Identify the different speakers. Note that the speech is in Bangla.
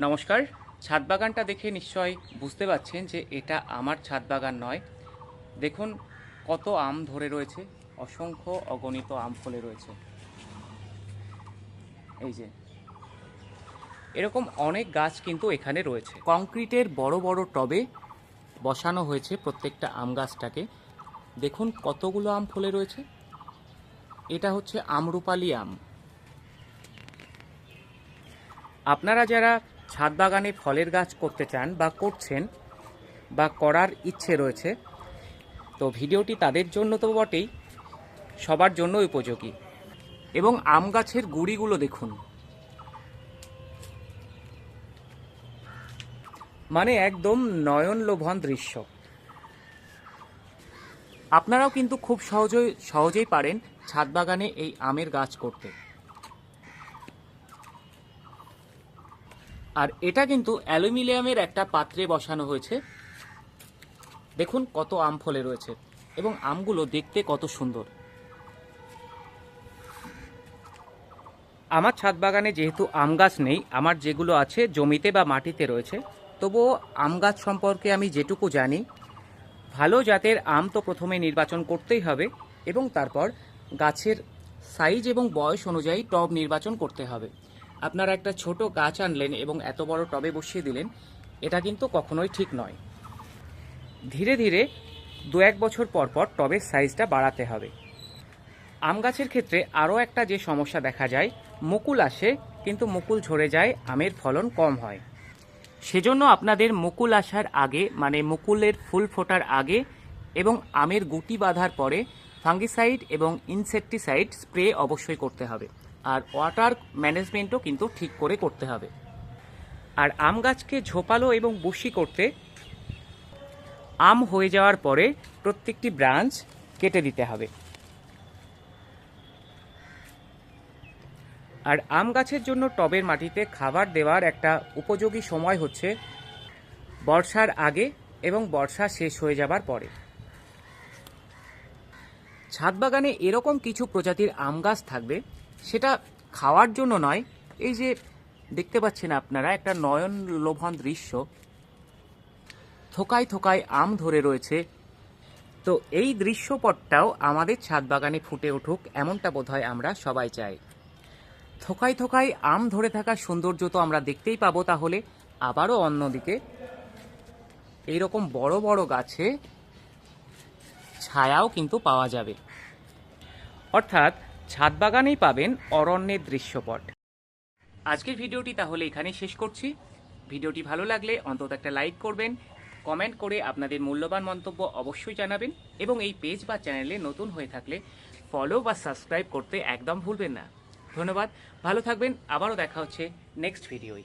Speaker 1: নমস্কার। ছাদ বাগানটা দেখে নিশ্চয় বুঝতে পারছেন যে এটা আমার ছাদ বাগান নয়। দেখুন কত আম ধরে রয়েছে, অসংখ্য অগণিত আম ফলে রয়েছে। এই যে। এরকম অনেক গাছ কিন্তু এখানে রয়েছে। কংক্রিটের বড় বড় টবে বসানো হয়েছে প্রত্যেকটা আম গাছটাকে। দেখুন কতগুলো আম ফলে রয়েছে। এটা হচ্ছে আমরুপালি আম। আপনারা যারা ছাদ বাগানে ফলের গাছ করতে চান বা করছেন বা করার ইচ্ছে রয়েছে, তো ভিডিওটি তাদের জন্য তো বটেই, সবার জন্য উপযোগী। এবং আম গাছের গুড়িগুলো দেখুন। মানে একদম নয়ন লোভন দৃশ্য। আপনারাও কিন্তু খুব সহজেই সহজেই পারেন ছাদ বাগানে এই আমের গাছ করতে। আর এটা কিন্তু অ্যালুমিনিয়ামের একটা পাত্রে বসানো হয়েছে। দেখুন কত আম ফলে রয়েছে এবং আমগুলো দেখতে কত সুন্দর। আমার ছাদ বাগানে যেহেতু আম গাছ নেই, আমার যেগুলো আছে জমিতে বা মাটিতে রয়েছে, তবুও আম গাছ সম্পর্কে আমি যেটুকু জানি, ভালো জাতের আম তো প্রথমে নির্বাচন করতেই হবে এবং তারপর গাছের সাইজ এবং বয়স অনুযায়ী টব নির্বাচন করতে হবে। আপনারা একটা ছোট গাছ আনলেন এবং এত বড় টবে বসিয়ে দিলেন, এটা কিন্তু কখনোই ঠিক নয়। ধীরে ধীরে দু এক বছর পর পর টবের সাইজটা বাড়াতে হবে। আম গাছের ক্ষেত্রে আরও একটা যে সমস্যা দেখা যায়, মুকুল আসে, কিন্তু মুকুল ঝরে যায়, আমের ফলন কম হয়। সেজন্য আপনাদের মুকুল আসার আগে মানে মুকুলের ফুল ফোটার আগে এবং আমের গুটি বাঁধার পরে ফাঙ্গিসাইড এবং ইনসেকটিসাইড স্প্রে অবশ্যই করতে হবে। আর ওয়াটার ম্যানেজমেন্টও কিন্তু ঠিক করে করতে হবে। আর আম গাছকে ঝোপালো এবং বুশি করতে আম হয়ে যাওয়ার পরে প্রত্যেকটি ব্রাঞ্চ কেটে দিতে হবে। আর আম গাছের জন্য টবের মাটিতে খাবার দেওয়ার একটা উপযোগী সময় হচ্ছে বর্ষার আগে এবং বর্ষা শেষ হয়ে যাবার পরে। ছাদ বাগানে এরকম কিছু প্রজাতির আম গাছ থাকবে সেটা খাওয়ার জন্য নয়, এই যে দেখতে পাচ্ছেন আপনারা, একটা নয়ন লোভন দৃশ্য। থোকায় থোকায় আম ধরে রয়েছে। তো এই দৃশ্যপটটাও আমাদের ছাদ বাগানে ফুটে উঠুক, এমনটা বোধহয় আমরা সবাই চাই। থোকায় থোকায় আম ধরে থাকার সৌন্দর্য তো আমরা দেখতেই পাবো তাহলে। আবারও অন্যদিকে, এইরকম বড় বড় গাছে ছায়াও কিন্তু পাওয়া যাবে। অর্থাৎ ছাদ বাগানেই পাবেন অরণ্যের দৃশ্যপট। আজকের ভিডিওটি তাহলে এখানেই শেষ করছি। ভিডিওটি ভালো লাগলে অন্তত একটা লাইক করবেন, কমেন্ট করে আপনাদের মূল্যবান মন্তব্য অবশ্যই জানাবেন এবং এই পেজ বা চ্যানেলে নতুন হয়ে থাকলে ফলো বা সাবস্ক্রাইব করতে একদম ভুলবেন না। ধন্যবাদ, ভালো থাকবেন, আবারও দেখা হচ্ছে নেক্সট ভিডিওয়